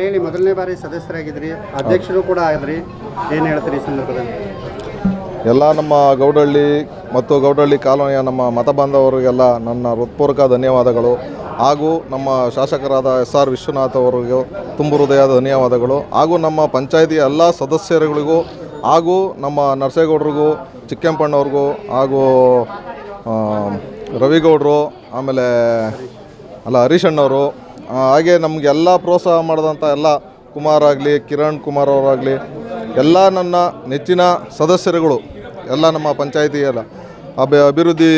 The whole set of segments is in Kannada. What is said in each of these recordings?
ಹೇಳಿ ಮೊದಲನೇ ಬಾರಿ ಸದಸ್ಯರಾಗಿದ್ರಿ ಅಧ್ಯಕ್ಷರು ಕೂಡ ಆಗಿದ್ರಿ ಏನು ಹೇಳ್ತೀರಿ ಈ ಸಂದರ್ಭದಲ್ಲಿ? ಎಲ್ಲ ನಮ್ಮ ಗೌಡಹಳ್ಳಿ ಮತ್ತು ಗೌಡಹಳ್ಳಿ ಕಾಲೋನಿಯ ನಮ್ಮ ಮತ ಬಾಂಧವರಿಗೆಲ್ಲ ನನ್ನ ಹೃತ್ಪೂರ್ವಕ ಧನ್ಯವಾದಗಳು. ಹಾಗೂ ನಮ್ಮ ಶಾಸಕರಾದ ಎಸ್ ಆರ್ ವಿಶ್ವನಾಥ್ ಅವರಿಗೂ ತುಂಬು ಹೃದಯದ ಧನ್ಯವಾದಗಳು. ಹಾಗೂ ನಮ್ಮ ಪಂಚಾಯಿತಿಯ ಎಲ್ಲ ಸದಸ್ಯರುಗಳಿಗೂ ಹಾಗೂ ನಮ್ಮ ನರಸೇಗೌಡರಿಗೂ ಚಿಕ್ಕಂಪಣ್ಣವ್ರಿಗೂ ಹಾಗೂ ರವಿಗೌಡರು ಆಮೇಲೆ ಅಲ್ಲ ಹರೀಶ್ ಅಣ್ಣವರು ಆ, ಹಾಗೆ ನಮಗೆಲ್ಲ ಪ್ರೋತ್ಸಾಹ ಮಾಡಿದಂಥ ಎಲ್ಲ ಕುಮಾರ್ ಆಗಲಿ ಕಿರಣ್ ಕುಮಾರ್ ಅವರಾಗಲಿ ಎಲ್ಲ ನನ್ನ ನೆಚ್ಚಿನ ಸದಸ್ಯರುಗಳು ಎಲ್ಲ ನಮ್ಮ ಪಂಚಾಯಿತಿ ಎಲ್ಲ ಅಭಿ ಅಭಿವೃದ್ಧಿ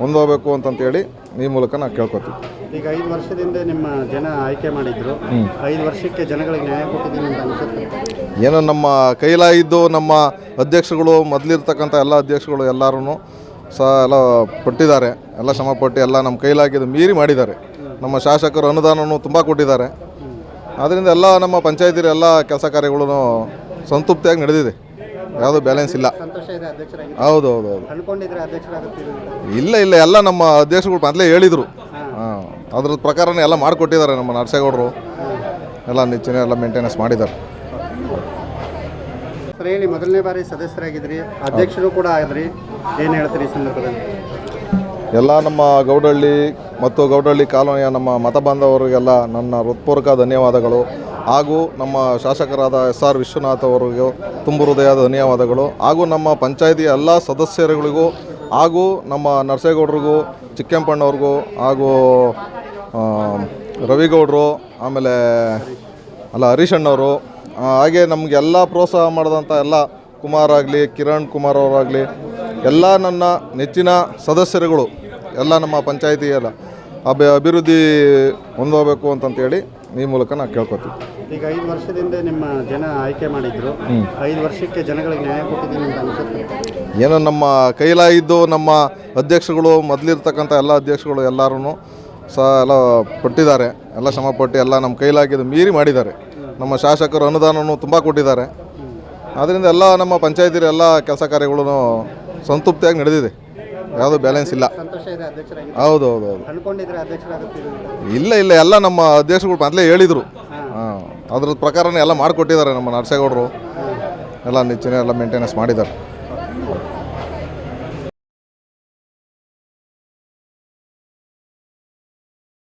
ಹೊಂದಬೇಕು ಅಂತಂತೇಳಿ ಈ ಮೂಲಕ ನಾನು ಕೇಳ್ಕೊತೀವಿ. ಈಗ ಐದು ವರ್ಷದಿಂದ ನಿಮ್ಮ ಜನ ಆಯ್ಕೆ ಮಾಡಿದ್ರು. ಐದು ವರ್ಷಕ್ಕೆ ಜನಗಳಿಗೆ ನ್ಯಾಯ ಕೊಟ್ಟಿದ್ದೀನಿ ಅಂತ ಅನಿಸುತ್ತೆ. ಏನೋ ನಮ್ಮ ಕೈಲಾಗಿದ್ದು ನಮ್ಮ ಅಧ್ಯಕ್ಷಗಳು ಮೊದಲಿರ್ತಕ್ಕಂಥ ಎಲ್ಲ ಅಧ್ಯಕ್ಷಗಳು ಎಲ್ಲರೂ ಸಹ ಎಲ್ಲ ಪಟ್ಟಿದ್ದಾರೆ. ಎಲ್ಲ ಶ್ರಮಪಟ್ಟು ಎಲ್ಲ ನಮ್ಮ ಕೈಲಾಗಿದ್ದು ಮೀರಿ ಮಾಡಿದ್ದಾರೆ. ನಮ್ಮ ಶಾಸಕರು ಅನುದಾನವನ್ನು ತುಂಬ ಕೊಟ್ಟಿದ್ದಾರೆ. ಆದ್ದರಿಂದ ಎಲ್ಲ ನಮ್ಮ ಪಂಚಾಯತಿರ ಎಲ್ಲ ಕೆಲಸ ಕಾರ್ಯಗಳು ಸಂತೃಪ್ತಿಯಾಗಿ ನಡೆದಿದೆ. ಯಾವುದು ಬ್ಯಾಲೆನ್ಸ್ ಇಲ್ಲ. ಹೌದು ಹೌದು ಹೌದು. ಇಲ್ಲ ಇಲ್ಲ ಎಲ್ಲ ನಮ್ಮ ಅಧ್ಯಕ್ಷಗಳು ಮೊದಲೇ ಹೇಳಿದರು. ಹಾಂ. ಅದ್ರ ಪ್ರಕಾರನೇ ಎಲ್ಲ ಮಾಡಿಕೊಟ್ಟಿದ್ದಾರೆ ನಮ್ಮ ನರಸೇಗೌಡರು. ಎಲ್ಲ ನೆಚ್ಚಿನ ಎಲ್ಲ ಮೇಂಟೆನೆನ್ಸ್ ಮಾಡಿದ್ದಾರೆ. ಹೇಳಿ ಮೊದಲನೇ ಬಾರಿ ಸದಸ್ಯರಾಗಿದ್ರಿ. ಅಧ್ಯಕ್ಷರು ಕೂಡ ಆಗಿದ್ರಿ ಏನು ಹೇಳ್ತೀರಿ ಈ ಸಂದರ್ಭದಲ್ಲಿ? ಎಲ್ಲ ನಮ್ಮ ಗೌಡಹಳ್ಳಿ ಮತ್ತು ಗೌಡಹಳ್ಳಿ ಕಾಲೋನಿಯ ನಮ್ಮ ಮತ ಬಾಂಧವರಿಗೆಲ್ಲ ನನ್ನ ಹೃತ್ಪೂರ್ವಕ ಧನ್ಯವಾದಗಳು. ಹಾಗೂ ನಮ್ಮ ಶಾಸಕರಾದ ಎಸ್ ಆರ್ ವಿಶ್ವನಾಥ್ ಅವರಿಗೂ ತುಂಬು ಹೃದಯದ ಧನ್ಯವಾದಗಳು. ಹಾಗೂ ನಮ್ಮ ಪಂಚಾಯಿತಿಯ ಎಲ್ಲ ಸದಸ್ಯರುಗಳಿಗೂ ಹಾಗೂ ನಮ್ಮ ನರಸೇಗೌಡರಿಗೂ, ಚಿಕ್ಕಂಪಣ್ಣವ್ರಿಗೂ ಹಾಗೂ ರವಿಗೌಡರು, ಆಮೇಲೆ ಅಲ್ಲ ಹರೀಶಣ್ಣವರು ಹಾಗೆ ನಮಗೆಲ್ಲ ಪ್ರೋತ್ಸಾಹ ಮಾಡಿದಂಥ ಎಲ್ಲ ಕುಮಾರ್ ಆಗಲಿ, ಕಿರಣ್ ಕುಮಾರ್ ಅವರಾಗಲಿ, ಎಲ್ಲ ನನ್ನ ನೆಚ್ಚಿನ ಸದಸ್ಯರುಗಳು. ಎಲ್ಲ ನಮ್ಮ ಪಂಚಾಯಿತಿ ಎಲ್ಲ ಅಭಿ ಅಭಿವೃದ್ಧಿ ಹೊಂದೋಬೇಕು ಅಂತಂತೇಳಿ ಈ ಮೂಲಕ ನಾವು ಕೇಳ್ಕೊತೀವಿ. ಈಗ ಐದು ವರ್ಷದಿಂದ ನಿಮ್ಮ ಜನ ಆಯ್ಕೆ ಮಾಡಿದ್ರು. ಐದು ವರ್ಷಕ್ಕೆ ಜನಗಳಿಗೆ ನ್ಯಾಯ ಕೊಟ್ಟಿದ್ದೀನಿ ಅಂತ ಅನಿಸುತ್ತೆ. ಏನೋ ನಮ್ಮ ಕೈಲಾಗಿದ್ದು ನಮ್ಮ ಅಧ್ಯಕ್ಷಗಳು ಮೊದಲಿರ್ತಕ್ಕಂಥ ಎಲ್ಲ ಅಧ್ಯಕ್ಷಗಳು ಎಲ್ಲರೂ ಸಹ ಎಲ್ಲ ಪಟ್ಟಿದ್ದಾರೆ ಎಲ್ಲ ಶ್ರಮಪಟ್ಟು ಎಲ್ಲ ನಮ್ಮ ಕೈಲಾಗಿದ್ದು ಮೀರಿ ಮಾಡಿದ್ದಾರೆ. ನಮ್ಮ ಶಾಸಕರು ಅನುದಾನವನ್ನು ತುಂಬ ಕೊಟ್ಟಿದ್ದಾರೆ. ಆದ್ದರಿಂದ ಎಲ್ಲ ನಮ್ಮ ಪಂಚಾಯತಿಲಿ ಎಲ್ಲ ಕೆಲಸ ಕಾರ್ಯಗಳು ಸಂತೃಪ್ತಿಯಾಗಿ ನಡೆದಿದೆ. ಯಾವುದೂ ಬ್ಯಾಲೆನ್ಸ್ ಇಲ್ಲ. ಹೌದು ಹೌದು ಹೌದು. ಇಲ್ಲ ಇಲ್ಲ ಎಲ್ಲ ನಮ್ಮ ಅಧ್ಯಕ್ಷಗಳು ಮೊದಲೇ ಹೇಳಿದರು. ಹಾಂ. ಅದ್ರ ಪ್ರಕಾರನೇ ಎಲ್ಲ ಮಾಡಿಕೊಟ್ಟಿದ್ದಾರೆ ನಮ್ಮ ನರಸೇಗೌಡರು. ಎಲ್ಲ ನಿಚ್ಚಿನ ಎಲ್ಲ ಮೇಂಟೆನೆನ್ಸ್ ಮಾಡಿದ್ದಾರೆ.